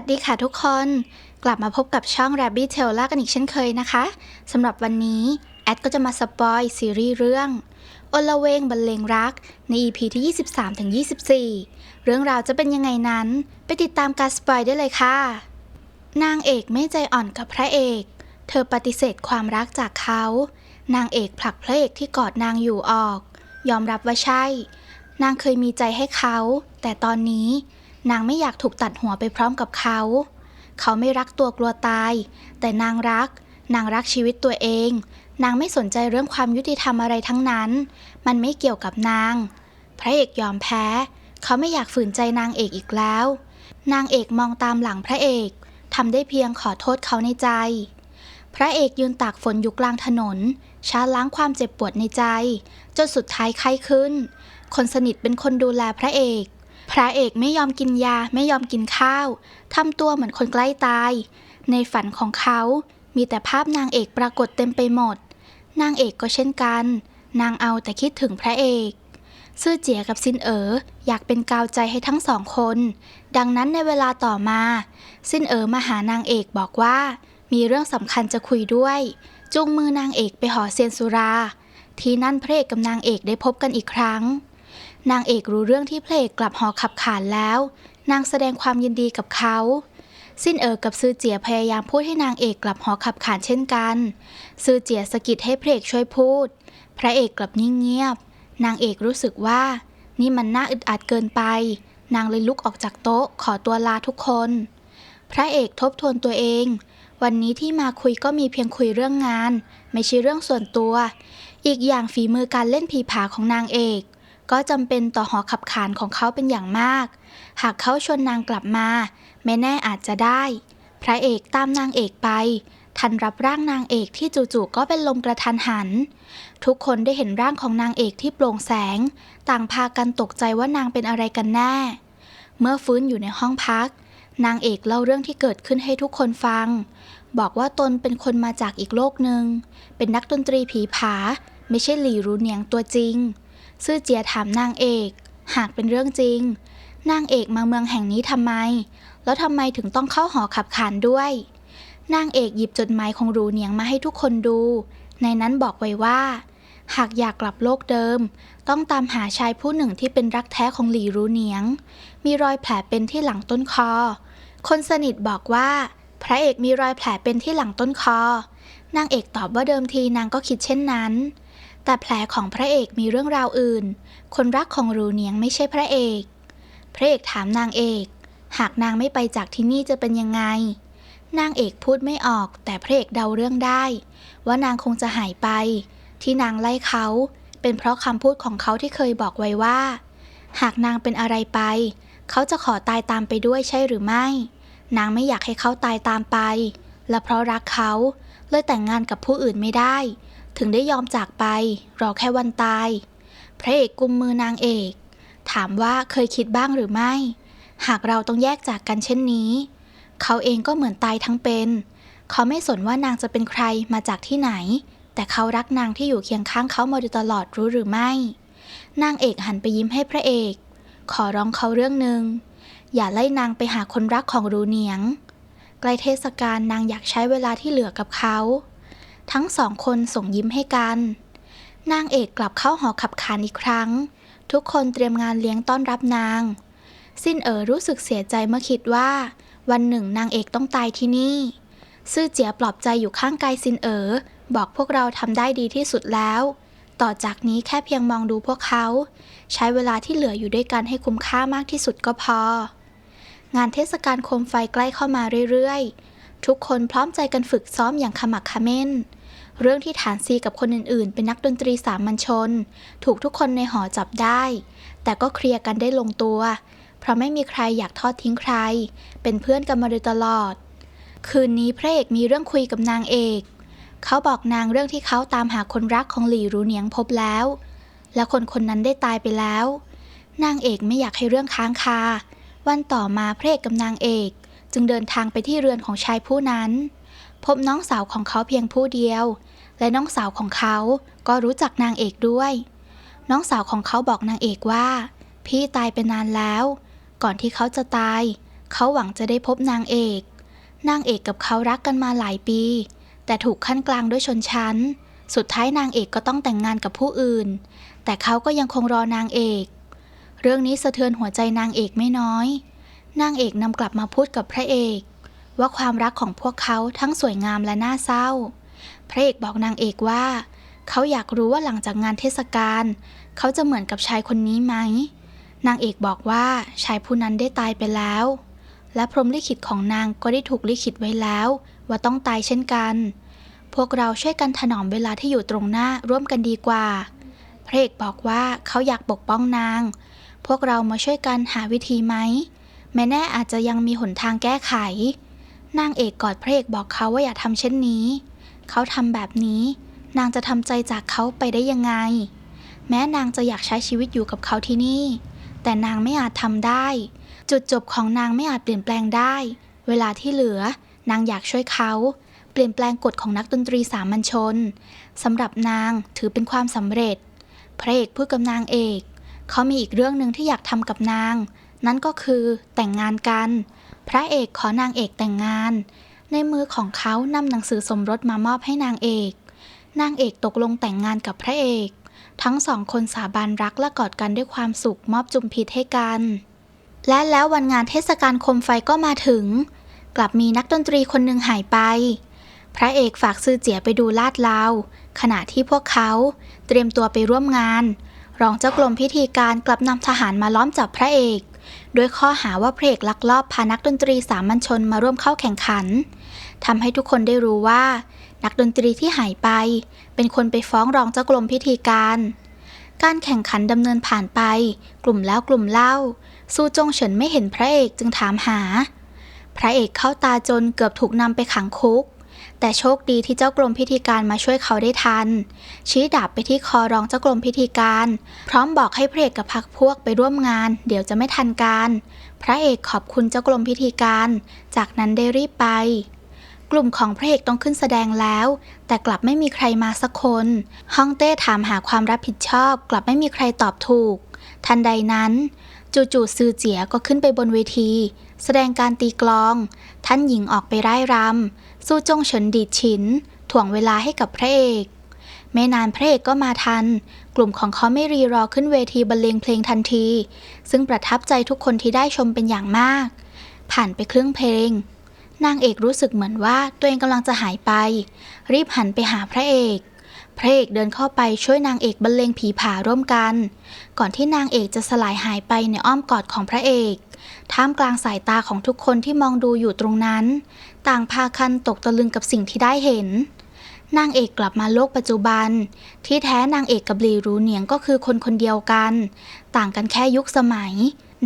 วัสดีค่ะทุกคน กลับมาพบกับช่อง Rabbit Tail ล่ากันอีกเช่นเคยนะคะสำหรับวันนี้ แอดก็จะมาสปอยซีรีส์เรื่องอลเวงบรรเลงรัก ใน EP ที่ 23-24 เรื่องราวจะเป็นยังไงนั้น ไปติดตามการสปอยได้เลยค่ะ นางเอกไม่ใจอ่อนกับพระเอก เธอปฏิเสธความรักจากเขา นางเอกผลักพระเอกที่กอดนางอยู่ออก ยอมรับว่าใช่ นางเคยมีใจให้เขา แต่ตอนนี้ นางไม่อยากถูกตัดหัวไปพร้อมกับเขา เขาไม่รักตัวกลัวตาย แต่นางรัก นางรักชีวิตตัวเอง นางไม่สนใจเรื่องความยุติธรรมอะไรทั้งนั้น มันไม่เกี่ยวกับนาง พระเอกยอมแพ้ เขาไม่อยากฝืนใจนางเอกอีกแล้ว นางเอกมองตามหลังพระเอกทำได้เพียงขอโทษเขาในใจ พระเอกยืนตากฝนอยู่กลางถนนชาล้างความเจ็บปวดในใจ จนสุดท้ายไข้ขึ้น คนสนิทเป็นคนดูแลพระเอก พระเอกไม่ยอมกินยาไม่ยอมกินข้าวทำตัวเหมือนคนใกล้ตาย ในฝันของเขา มีแต่ภาพนางเอกปรากฏเต็มไปหมด นางเอกก็เช่นกัน นางเอาแต่คิดถึงพระเอกซื่อเจียกับซินเอ๋ออยากเป็นกาวใจให้ทั้งสองคน ดังนั้นในเวลาต่อมา ซินเอ๋อมาหานางเอกบอกว่า มีเรื่องสำคัญจะคุยด้วยจูงมือนางเอกไปหอเซียนสุรา ที่นั่นพระเอกกับนางเอกได้พบกันอีกครั้ง นางเอกรู้เรื่องที่พระเอกกลับหอขับขานแล้ว นางแสดงความยินดีกับเขาซินเอ๋อกับซือเจียพยายามพูดให้นางเอกกลับหอขับขานเช่นกัน ซือเจียสะกิดให้พระเอกช่วยพูด พระเอกกลับนิ่งเงียบ นางเอกรู้สึกว่า นี่มันน่าอึดอัดเกินไป นางเลยลุกออกจากโต๊ะขอตัวลาทุกคน พระเอกทบทวนตัวเอง วันนี้ที่มาคุยก็มีเพียงคุยเรื่องงาน ไม่ใช่เรื่องส่วนตัว อีกอย่างฝีมือการเล่นผีผาของนางเอก ก็จำเป็นต่อหอขับขานของเขาเป็นอย่างมาก หากเขาชวนนางกลับมา ไม่แน่อาจจะได้ พระเอกตามนางเอกไป ทันรับร่างนางเอกที่จู่ๆก็เป็นลมกระทันหัน ทุกคนได้เห็นร่างของนางเอกที่โปร่งแสง ต่างพากันตกใจว่านางเป็นอะไรกันแน่ เมื่อฟื้นอยู่ในห้องพัก นางเอกเล่าเรื่องที่เกิดขึ้นให้ทุกคนฟัง บอกว่าตนเป็นคนมาจากอีกโลกหนึ่งเป็นนักดนตรีผีผา ไม่ใช่หลีรูเนียงตัวจริง ซื่อเจียถามนางเอก หากเป็นเรื่องจริง นางเอกมาเมืองแห่งนี้ทำไม แล้วทำไมถึงต้องเข้าหอขับขานด้วย นางเอกหยิบจดหมายของรูเหนียงมาให้ทุกคนดู ในนั้นบอกไว้ว่า หากอยากกลับโลกเดิม ต้องตามหาชายผู้หนึ่งที่เป็นรักแท้ของหลีรูเหนียง มีรอยแผลเป็นที่หลังต้นคอ คนสนิทบอกว่า พระเอกมีรอยแผลเป็นที่หลังต้นคอนางเอกตอบว่าเดิมทีนางก็คิดเช่นนั้น แต่แผลของพระเอกมีเรื่องราวอื่น คนรักของรูเนียงไม่ใช่พระเอก พระเอกถามนางเอก หากนางไม่ไปจากที่นี่จะเป็นยังไง นางเอกพูดไม่ออก แต่พระเอกเดาเรื่องได้ ว่านางคงจะหายไป ที่นางไล่เขา เป็นเพราะคำพูดของเขาที่เคยบอกไว้ว่า หากนางเป็นอะไรไป เขาจะขอตายตามไปด้วยใช่หรือไม่ นางไม่อยากให้เขาตายตามไป และเพราะรักเขาเลยแต่งงานกับผู้อื่นไม่ได้ ถึงได้ยอมจากไป รอแค่วันตาย พระเอกกุมมือนางเอก ถามว่าเคยคิดบ้างหรือไม่ หากเราต้องแยกจากกันเช่นนี้ เขาเองก็เหมือนตายทั้งเป็น เขาไม่สนว่านางจะเป็นใครมาจากที่ไหน แต่เขารักนางที่อยู่เคียงข้างเขามาโดยตลอดรู้หรือไม่ นางเอกหันไปยิ้มให้พระเอก ขอร้องเขาเรื่องหนึ่งอย่าไล่นางไปหาคนรักของรูเนียง ใกล้เทศกาลนางอยากใช้เวลาที่เหลือกับเขา ทั้งสองคนส่งยิ้มให้กัน นางเอกกลับเข้าหอขับขานอีกครั้ง ทุกคนเตรียมงานเลี้ยงต้อนรับนางสิ้นเอ๋อรู้สึกเสียใจเมื่อคิดว่า วันหนึ่งนางเอกต้องตายที่นี่ ซื่อเจียปลอบใจอยู่ข้างกายซินเอ๋อบอกพวกเราทำได้ดีที่สุดแล้ว ต่อจากนี้แค่เพียงมองดูพวกเขา ใช้เวลาที่เหลืออยู่ด้วยกันให้คุ้มค่ามากที่สุดก็พอ งานเทศกาลโคมไฟใกล้เข้ามาเรื่อยๆทุกคนพร้อมใจกันฝึกซ้อมอย่างขมักขม้น เรื่องที่ฐานซีกับคนอื่นๆ เป็นนักดนตรีสามัญชน ถูกทุกคนในหอจับได้ แต่ก็เคลียร์กันได้ลงตัว เพราะไม่มีใครอยากทอดทิ้งใคร เป็นเพื่อนกันมาโดยตลอด คืนนี้พระเอกมีเรื่องคุยกับนางเอก เขาบอกนางเรื่องที่เขาตามหาคนรักของหลี่รูเหนียงพบแล้ว และคนคนนั้นได้ตายไปแล้ว นางเอกไม่อยากให้เรื่องค้างคา วันต่อมาพระเอกกับนางเอก จึงเดินทางไปที่เรือนของชายผู้นั้น พบน้องสาวของเขาเพียงผู้เดียว และน้องสาวของเขาก็รู้จักนางเอกด้วย น้องสาวของเขาบอกนางเอกว่า พี่ตายไปนานแล้ว ก่อนที่เขาจะตาย เขาหวังจะได้พบนางเอก นางเอกกับเขารักกันมาหลายปี แต่ถูกขั้นกลางด้วยชนชั้น สุดท้ายนางเอกก็ต้องแต่งงานกับผู้อื่น แต่เขาก็ยังคงรอนางเอก เรื่องนี้สะเทือนหัวใจนางเอกไม่น้อย นางเอกนำกลับมาพูดกับพระเอก ว่าความรักของพวกเขาทั้งสวยงามและน่าเศร้า พระเอกบอกนางเอกว่า เขาอยากรู้ว่าหลังจากงานเทศกาลเขาจะเหมือนกับชายคนนี้ไหม นางเอกบอกว่าชายผู้นั้นได้ตายไปแล้ว และพรหมลิขิตของนางก็ได้ถูกลิขิตไว้แล้ว ว่าต้องตายเช่นกัน พวกเราช่วยกันถนอมเวลาที่อยู่ตรงหน้าร่วมกันดีกว่า พระเอกบอกว่าเขาอยากปกป้องนาง พวกเรามาช่วยกันหาวิธีไหมแม้แน่อาจจะยังมีหนทางแก้ไข นางเอกกอดพระเอกบอกเขาว่าอย่าทำเช่นนี้ เขาทำแบบนี้ นางจะทำใจจากเขาไปได้ยังไง แม้นางจะอยากใช้ชีวิตอยู่กับเขาที่นี่ แต่นางไม่อาจทำได้ จุดจบของนางไม่อาจเปลี่ยนแปลงได้ เวลาที่เหลือ นางอยากช่วยเขา เปลี่ยนแปลงกฎของนักดนตรีสามัญชนสำหรับนางถือเป็นความสำเร็จ พระเอกพูดกับนางเอก เขามีอีกเรื่องหนึ่งที่อยากทำกับนาง นั่นก็คือแต่งงานกัน พระเอกขอนางเอกแต่งงาน ในมือของเขานำหนังสือสมรสมามอบให้นางเอก นางเอกตกลงแต่งงานกับพระเอก ทั้งสองคนสาบานรักและกอดกันด้วยความสุขมอบจุมพิษให้กัน และแล้ววันงานเทศกาลโคมไฟก็มาถึง กลับมีนักดนตรีคนหนึ่งหายไป พระเอกฝากซื้อเจียไปดูลาดเลาขณะที่พวกเขาเตรียมตัวไปร่วมงาน รองเจ้ากรมพิธีการกลับนำทหารมาล้อมจับพระเอก ด้วยข้อหาว่าพระเอกลักลอบพานักดนตรีสามัญชนมาร่วมเข้าแข่งขันทำให้ทุกคนได้รู้ว่า นักดนตรีที่หายไป เป็นคนไปฟ้องร้องเจ้ากรมพิธีการ การแข่งขันดำเนินผ่านไป กลุ่มแล้วกลุ่มเล่าสู้จงเฉินไม่เห็นพระเอกจึงถามหา พระเอกเข้าตาจนเกือบถูกนำไปขังคุก แต่โชคดีที่เจ้ากรมพิธีการมาช่วยเขาได้ทัน ชี้ดาบไปที่คอรองเจ้ากรมพิธีการ พร้อมบอกให้พระเอกกับพักพวกไปร่วมงาน เดี๋ยวจะไม่ทันการ พระเอกขอบคุณเจ้ากรมพิธีการ จากนั้นได้รีบไป กลุ่มของพระเอกต้องขึ้นแสดงแล้ว แต่กลับไม่มีใครมาสักคนฮ่องเต้ถามหาความรับผิดชอบ กลับไม่มีใครตอบถูก ทันใดนั้น จู่ๆซือเจียก็ขึ้นไปบนเวที แสดงการตีกลอง ท่านหญิงออกไปไร่รำ สู้จงเฉินดีดฉินถ่วงเวลาให้กับพระเอก ไม่นานพระเอกก็มาทัน กลุ่มของเขาไม่รีรอขึ้นเวทีบรรเลงเพลงทันที ซึ่งประทับใจทุกคนที่ได้ชมเป็นอย่างมาก ผ่านไปครึ่งเพลง นางเอกรู้สึกเหมือนว่าตัวเองกำลังจะหายไป รีบหันไปหาพระเอก พระเอกเดินเข้าไปช่วยนางเอกบรรเลงผีผาร่วมกัน ก่อนที่นางเอกจะสลายหายไปในอ้อมกอดของพระเอก ท่ามกลางสายตาของทุกคนที่มองดูอยู่ตรงนั้น ต่างพากันตกตะลึงกับสิ่งที่ได้เห็น นางเอกกลับมาโลกปัจจุบัน ที่แท้นางเอกกับหลีรูเหนียงก็คือคนคนเดียวกัน ต่างกันแค่ยุคสมัย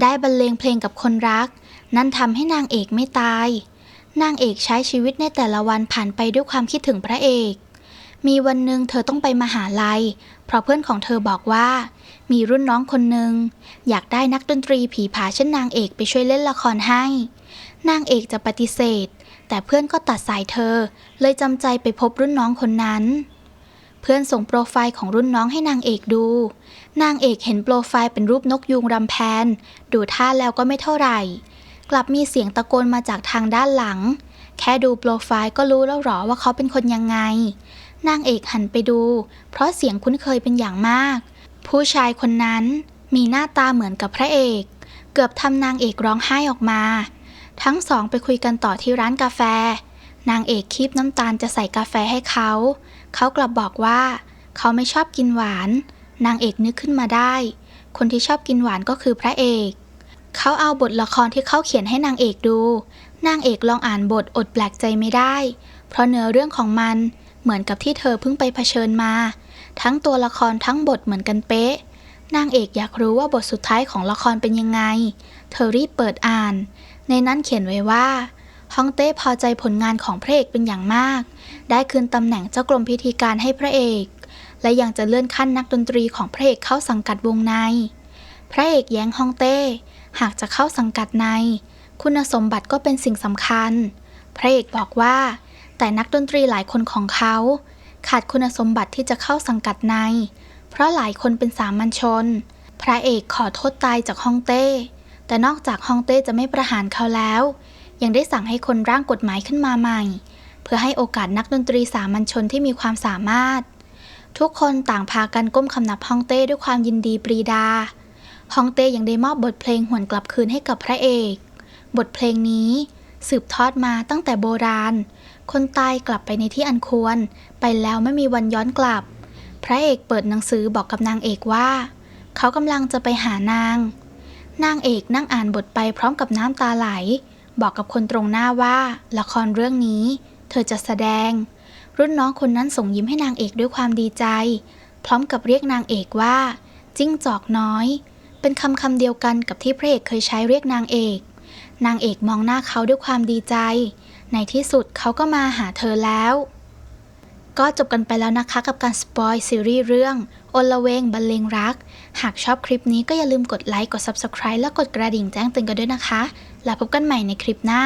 ได้บรรเลงเพลงกับคนรัก นั่นทำให้นางเอกไม่ตาย นางเอกใช้ชีวิตในแต่ละวันผ่านไปด้วยความคิดถึงพระเอก มีวันหนึ่งเธอต้องไปมหาลัย เพราะเพื่อนของเธอบอกว่า มีรุ่นน้องคนหนึ่งอยากได้นักดนตรีผีผาเช่นนางเอกไปช่วยเล่นละครให้ นางเอกจะปฏิเสธ แต่เพื่อนก็ตัดสายเธอ เลยจำใจไปพบรุ่นน้องคนนั้น เพื่อนส่งโปรไฟล์ของรุ่นน้องให้นางเอกดู นางเอกเห็นโปรไฟล์เป็นรูปนกยูงรำแพน ดูท่าแล้วก็ไม่เท่าไหร่ กลับมีเสียงตะโกนมาจากทางด้านหลัง แค่ดูโปรไฟล์ก็รู้แล้วหรอว่าเขาเป็นคนยังไง นางเอกหันไปดู เพราะเสียงคุ้นเคยเป็นอย่างมาก ผู้ชายคนนั้นมีหน้าตาเหมือนกับพระเอก เกือบทำนางเอกร้องไห้ออกมา ทั้งสองไปคุยกันต่อที่ร้านกาแฟ นางเอกคีบน้ำตาลจะใส่กาแฟให้เขา เขากลับบอกว่า เขาไม่ชอบกินหวาน นางเอกนึกขึ้นมาได้ คนที่ชอบกินหวานก็คือพระเอก เขาเอาบทละครที่เขาเขียนให้นางเอกดู นางเอกลองอ่านบทอดแปลกใจไม่ได้ เพราะเนื้อเรื่องของมัน เหมือนกับที่เธอเพิ่งไปเผชิญมา ทั้งตัวละครทั้งบทเหมือนกันเป๊ะ นางเอกอยากรู้ว่าบทสุดท้ายของละครเป็นยังไง เธอรีบเปิดอ่าน ในนั้นเขียนไว้ว่าฮ่องเต้พอใจผลงานของพระเอกเป็นอย่างมาก ได้คืนตำแหน่งเจ้ากรมพิธีการให้พระเอก และยังจะเลื่อนขั้นนักดนตรีของพระเอกเข้าสังกัดวงใน พระเอกแย้งฮ่องเต้ หากจะเข้าสังกัดใน คุณสมบัติก็เป็นสิ่งสำคัญ พระเอกบอกว่า แต่นักดนตรีหลายคนของเขา ขาดคุณสมบัติที่จะเข้าสังกัดใน เพราะหลายคนเป็นสามัญชน พระเอกขอโทษตายจากฮ่องเต้ แต่นอกจากฮองเต้จะไม่ประหารเขาแล้ว ยังได้สั่งให้คนร่างกฎหมายขึ้นมาใหม่ เพื่อให้โอกาสนักดนตรีสามัญชนที่มีความสามารถ ทุกคนต่างพากันก้มคำนับฮองเต้ด้วยความยินดีปรีดาฮองเต้ยังได้มอบบทเพลงหวนกลับคืนให้กับพระเอก บทเพลงนี้สืบทอดมาตั้งแต่โบราณ คนตายกลับไปในที่อันควร ไปแล้วไม่มีวันย้อนกลับ พระเอกเปิดหนังสือบอกกับนางเอกว่า เขากำลังจะไปหานาง นางเอกนั่งอ่านบทไปพร้อมกับน้ำตาไหล บอกกับคนตรงหน้าว่า ละครเรื่องนี้ เธอจะแสดง รุ่นน้องคนนั้นส่งยิ้มให้นางเอกด้วยความดีใจ พร้อมกับเรียกนางเอกว่า จิ้งจอกน้อย เป็นคำคำเดียวกันกับที่พระเอกเคยใช้เรียกนางเอก นางเอกมองหน้าเขาด้วยความดีใจ ในที่สุดเขาก็มาหาเธอแล้ว ก็จบกันไปแล้วนะคะกับการสปอยซีรีส์เรื่องโอลเวงบรรเลงรัก หากชอบคลิปนี้ก็อย่าลืมกดไลค์ กด Subscribe และกดกระดิ่งแจ้งเตือนกันด้วยนะคะ แล้วพบกันใหม่ในคลิปหน้า